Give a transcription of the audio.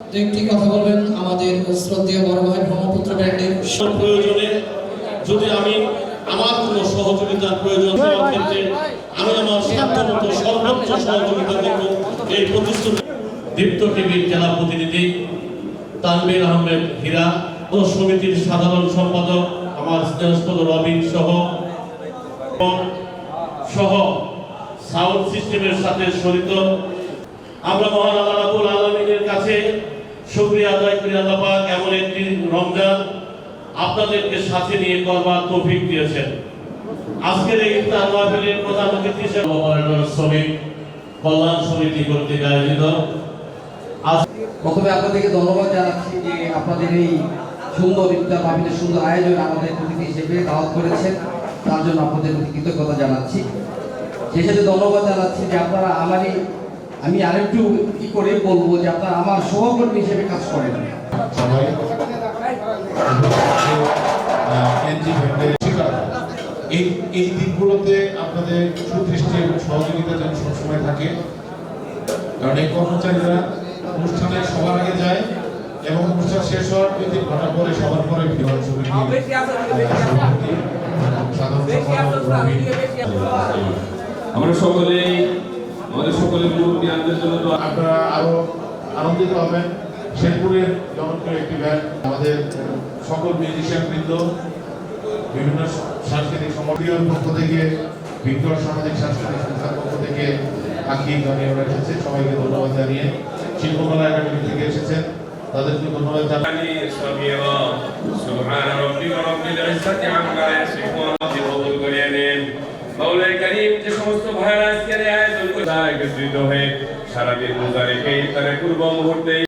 একটি কথা বলবেন, আমাদের শ্রদ্ধেয় বড় ভাই ব্রহ্মপুত্র ব্যান্ডের প্রয়োজনে যদি আমি আমার কোনো সহযোগিতার প্রয়োজন ক্ষেত্রে আমি আমার সাধ্যমতো সর্বোচ্চ সহযোগিতা দেব এই প্রতিশ্রুতি। দীপ্ত টিভির জেলা প্রতিনিধি তানভীর আহমেদ হীরা ও সমিতির সাধারণ সম্পাদক আমার স্নেহস্থল রবিন সহ সহ সাউন্ড সিস্টেমের সাথে জড়িত আমরা মহান আল্লাহ আলামিনের কাছে শুকরিয়া আদায় করি আল্লাহ পাক, এমন একটি রমজান আপনাদেরকে সাথে নিয়ে করবার তৌফিক দিয়েছেন। আজকের এই ইফতার মাহফিলের প্রধান অতিথি শ্রমিক কল্যাণ সমিতি কর্তৃক আয়োজিত। প্রথমে আপনাদেরকে ধন্যবাদ জানাচ্ছি যে আপনাদের এই সুন্দর ইফতার মাহফিলের সুন্দর আয়োজন আমাদের অতিথি হিসেবে দাওয়াত করেছেন। তার জন্য আপনাদের কৃতজ্ঞতা জানাচ্ছি। সেই সাথে ধন্যবাদ জানাচ্ছি যে আপনারা আমারই আমি আরেকটু কি করে বলব যে আপনারা আমার সহকর্মী হিসেবে কাজ করেন। সবাই এই এই দিকগুলোতে আপনাদের সুদৃষ্টি এবং সহযোগিতা যেন সবসময় থাকে। কারণ এই কর্মচারীরা অনুষ্ঠানে সবার আগে যায় এবং অনুষ্ঠান শেষ হওয়ার দুই তিন ঘণ্টা পরে সবার পরে বিমান সমিতি আমরা সকলেই আমাদের সকলের জন্য দোয়া আপনারা আরও আনন্দিত হবেন। শেরপুরের জনপ্রিয় একটি ব্যান্ড আমাদের সকল মিউজিশিয়ান বৃন্দ বিভিন্ন সাংস্কৃতিক সমাজীয় পক্ষ থেকে ভিক্টর সামাজিক সাংস্কৃতিক সংস্থার পক্ষ থেকে আঁকি গানে ওরা এসেছে। সবাইকে ধন্যবাদ জানিয়ে শিল্পকলা একাডেমি থেকে এসেছেন। তাদেরকে ধন্যবাদ জানাই মাওলাই করিম যে সমস্ত ভাইরা আজকের আয়োজন করে তারা একত্রিত হয়ে সারাদিন রোজা রেখে তারা পূর্ব মুহূর্তে